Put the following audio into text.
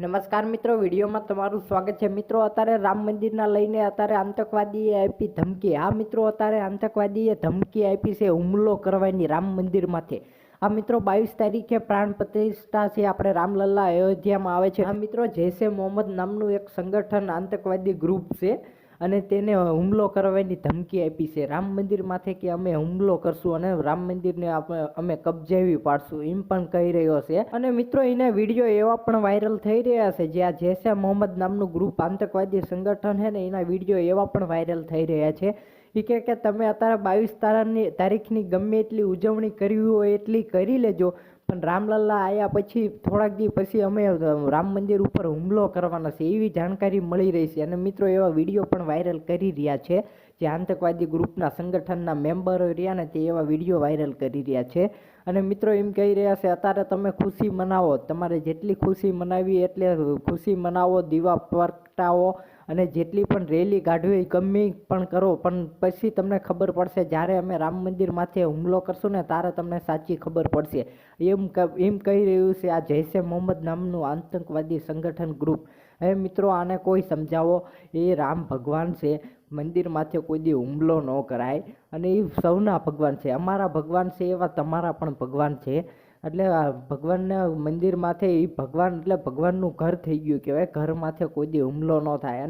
નમસ્કાર મિત્રો, વિડીયોમાં તમારું સ્વાગત છે. મિત્રો, અત્યારે રામ મંદિરના લઈને અત્યારે આતંકવાદીએ આપી ધમકી. આ મિત્રો, અત્યારે આતંકવાદીએ ધમકી આપી છે, હુમલો કરવાની રામ મંદિરમાંથી. આ મિત્રો, બાવીસ તારીખે પ્રાણ પ્રતિષ્ઠા છે, આપણે રામલલ્લા અયોધ્યામાં આવે છે. આ મિત્રો જૈશે મોહમ્મદ નામનું એક સંગઠન આતંકવાદી ગ્રુપ છે. અને તેને હુમલો કરવાની ધમકી આપી છે. રામ મંદિર માથે કે અમે હુમલો કરશું અને રામ મંદિરને અમે કબજેવી પાડશું એમ પણ કહી રહ્યો છે. અને મિત્રો, એના વીડિયો એવા પણ વાયરલ થઈ રહ્યા છે જ્યાં જૈસે મોહમ્મદ નામનું ગ્રુપ આતંકવાદી સંગઠન છે ને એના વીડિયો એવા પણ વાયરલ થઈ રહ્યા છે. એ કે કે તમે અત્યારે બાવીસ તારીખની તારીખની ગમે એટલી ઉજવણી કરવી હોય એટલી કરી લેજો. પણ રામલલ્લા આવ્યા પછી થોડાક દી પછી અમે રામ મંદિર ઉપર હુમલો કરવાના છે એવી જાણકારી મળી રહી છે. અને મિત્રો, એવા વીડિયો પણ વાયરલ કરી રહ્યા છે જે આતંકવાદી ગ્રુપના સંગઠનના મેમ્બરો રહ્યા ને તે એવા વીડિયો વાયરલ કરી રહ્યા છે. અને મિત્રો એમ કહી રહ્યા છે, અત્યારે તમે ખુશી મનાવો. તમારે જેટલી ખુશી મનાવી એટલે ખુશી મનાવો, દીવા પ્રગટાવો અને જેટલી પણ રેલી કાઢવી ગમે પણ કરો. પણ પછી તમને ખબર પડશે, જ્યારે અમે રામ મંદિર માથે હુમલો કરશું ને ત્યારે તમને સાચી ખબર પડશે. એમ એમ કહી રહ્યું છે આ જૈશે મોહમ્મદ નામનું આતંકવાદી સંગઠન ગ્રુપ. હવે મિત્રો, આને કોઈ સમજાવો? એ રામ ભગવાન છે. મંદિર માથે કોઈ દી હુમલો ન કરાય. અને એ સૌના ભગવાન છે. અમારા ભગવાન છે એવા તમારા પણ ભગવાન છે. એટલે ભગવાનના મંદિર માથે એ ભગવાન, એટલે ભગવાનનું ઘર થઈ ગયું કહેવાય. ઘર માથે કોઈ દી હુમલો ન થાય.